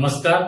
नमस्कार.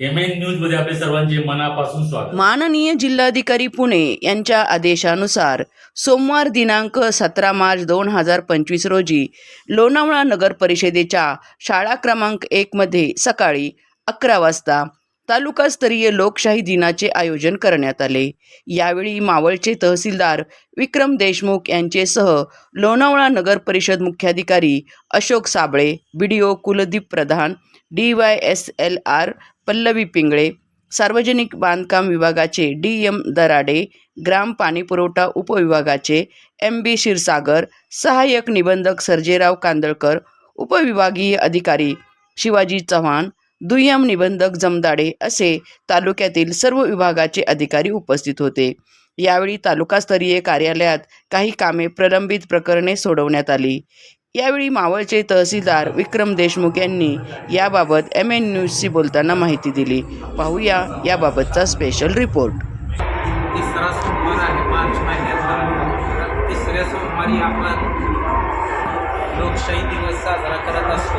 M N न्यूजमध्ये आपले सर्वांचे मनापासून स्वागत. माननीय जिल्हाधिकारी पुणे यांच्या आदेशानुसार सोमवार दिनांक सतरा मार्च दोन हजार पंचवीस रोजी लोणावळा नगर परिषदेच्या शाळा क्रमांक एकमध्ये सकाळी अकरा वाजता तालुकास्तरीय लोकशाही दिनाचे आयोजन करण्यात आले. यावेळी मावळचे तहसीलदार विक्रम देशमुख यांचेसह लोणावळा नगर परिषद मुख्याधिकारी Ashok Sable B D O Kuldeep Pradhan D Y S L R Pallavi Pingale सार्वजनिक बांधकाम विभागाचे डी एम दराडे ग्राम पाणीपुरवठा उपविभागाचे एम बी क्षीरसागर सहाय्यक निबंधक सर्जेराव कांदळकर उपविभागीय अधिकारी शिवाजी चव्हाण दुय्यम निबंधक जमदाडे असे तालुक्यातील सर्व विभागाचे अधिकारी उपस्थित होते. यावेळी तालुकास्तरीय कार्यालयात काही कामे प्रलंबित प्रकरणे सोडवण्यात आली. यावेळी मावळचे तहसीलदार विक्रम देशमुख यांनी याबाबत एम एन न्यूजशी बोलताना माहिती दिली. पाहूया याबाबतचा स्पेशल रिपोर्ट तिसरा सोमवार आहे मार्च महिन्याचा. तिसऱ्या सोमवारी आपण लोकशाही दिवस साजरा करत असतो.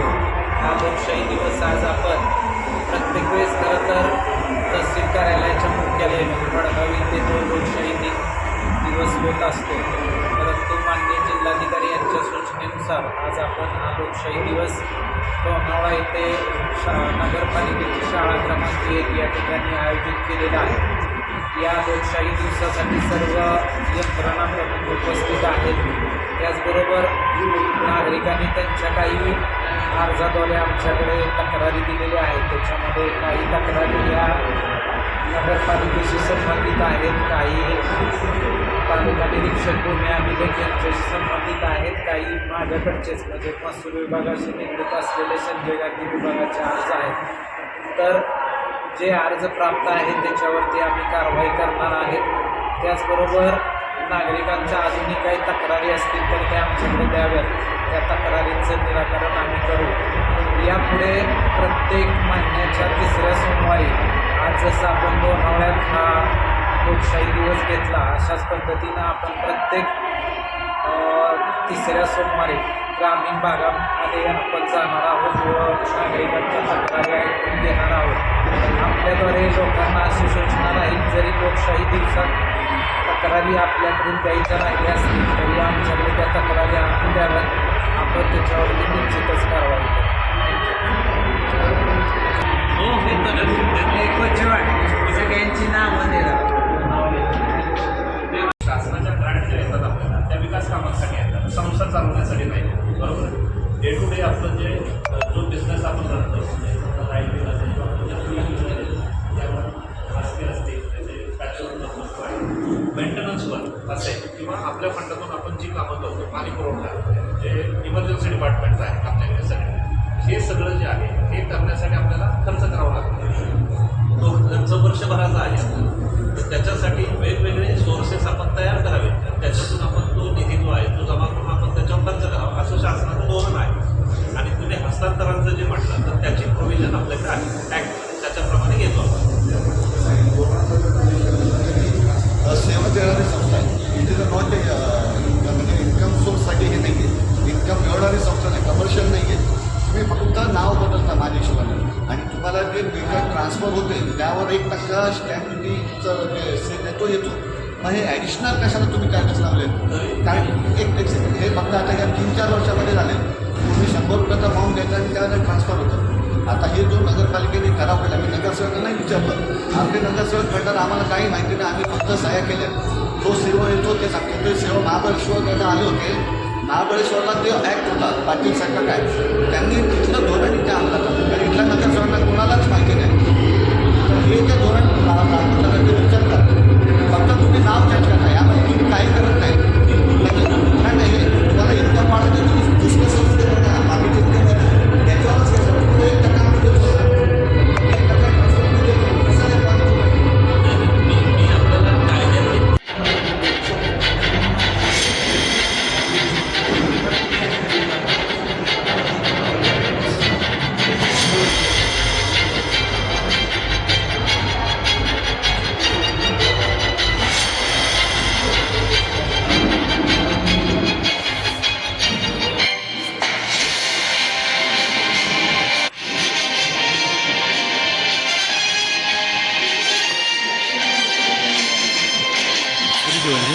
लोकशाही दिवस. लोणावळा येथे शा नगरपालिकेची शाळा क्रमांक एक या ठिकाणी आयोजित केलेला आहे. या लोकशाही दिवसासाठी सर्व यंत्रणा प्रमुख उपस्थित आहेत. त्याचबरोबर नागरिकांनी त्यांच्या काही अर्जाद्वारे आमच्याकडे तक्रारी दिलेल्या आहेत. त्याच्यामध्ये काही तक्रारी या नगरपालिकेशी संबंधित आहेत काही तालुका निरीक्षक गुन्हे अभिलेख यांच्याशी संबंधित आहेत. काही माझ्याकडचेच म्हणजे महसूल विभागाशी निगडीत असलेले संजय गांधी विभागाचे अर्ज आहेत. तर जे अर्ज प्राप्त आहेत त्याच्यावरती आम्ही कारवाई करणार आहेत. त्याचबरोबर नागरिकांच्या अजूनही काही तक्रारी असतील तर त्या आमच्याकडे द्याव्यात त्या तक्रारींचं निराकरण आम्ही करू. यापुढे प्रत्येक महिन्याच्या तिसऱ्या सोमवारी आज जसं आपण लोणावळ्यात हा लोकशाही दिवस घेतला अशाच पद्धतीनं आपण प्रत्येक तिसऱ्या सोमवारी ग्रामीण भागामध्ये आपण जाणार आहोत व नागरिकांच्या तक्रारी ऐकून घेणार आहोत. आपल्याद्वारे लोकांना अशी सूचना राहील जरी लोकशाही दिवसात तक्रारी आपल्याकडून द्यायच्या राहिल्या असतील तरी आमच्याकडे त्या तक्रारी आणून द्याव्यात. आपण त्याच्यावरती निश्चितच कारवाई करू. सगळ्यांची नावं शासनाच्या जी कामं करतो पाणी पुरवठा जे इमर्जन्सी डिपार्टमेंट्स आहे आपल्याकडे सगळे हे सगळं जे आहे हे करण्यासाठी आपल्याला खर्च करावा लागतो. तो खर्च वर्षभराचा आहे आपल्याला तर त्याच्यासाठी वेगवेगळे सोर्सेस आपण तयार करावे. त्याच्यातून आपण तो निधी जो आहे तो जमा करून आपण त्याच्यावर खर्च करावा असं शासनाचं धोरण आहे. आणि तुम्ही हस्तांतरांचं जे म्हटलं तर त्याची प्रोव्हिजन आपल्याकडे आहे. ॲक्ट त्याच्याप्रमाणे घेतो आपण. सेवा देणारी संस्था आहे. It is a not a म्हणजे इन्कम सोर्ससाठी हे नाही त्या इन्कम मिळवणारी संस्था नाही कमर्शियल नाही आहे तुम्ही फक्त नाव बदलता माझ्या हिशोबाने. आणि तुम्हाला जे बिल ट्रान्सफर होते त्यावर एक टक्का स्टॅम्प ड्युटीचं जे सेल येतो येतो. मग हे ॲडिशनल कशाला तुम्ही चार्जेस लावले? कारण एक एक second, हे फक्त आता या तीन चार वर्षामध्ये झाले. तुम्ही शंभर रुपयाचा अमाऊंट द्यायचा आणि त्याला ट्रान्सफर होतं. आता हे जो नगरपालिकेने ठराव केला मी नगरसेवकांना नाही विचारलं. आमचे नगरसेवक म्हणतात आम्हाला काही माहिती नाही आम्ही फक्त सह्या केल्या. जो सेवा येतो ते सांगतो. ते सेवा महाबळेश्वरकडे आले होते. महाबळेश्वरला ते ॲक्ट होता. पाटील सरकार काय? त्यांनी तिथलं धोरण इथे आणलं कारण इथल्या नगरसेवकांना कोणालाच माहिती नाही. तर हे जे धोरण राजकारणाचे ते विचारतात oyuncu.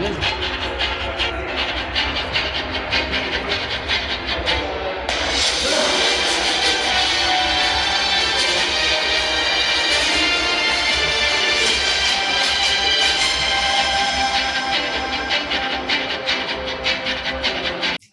Biraz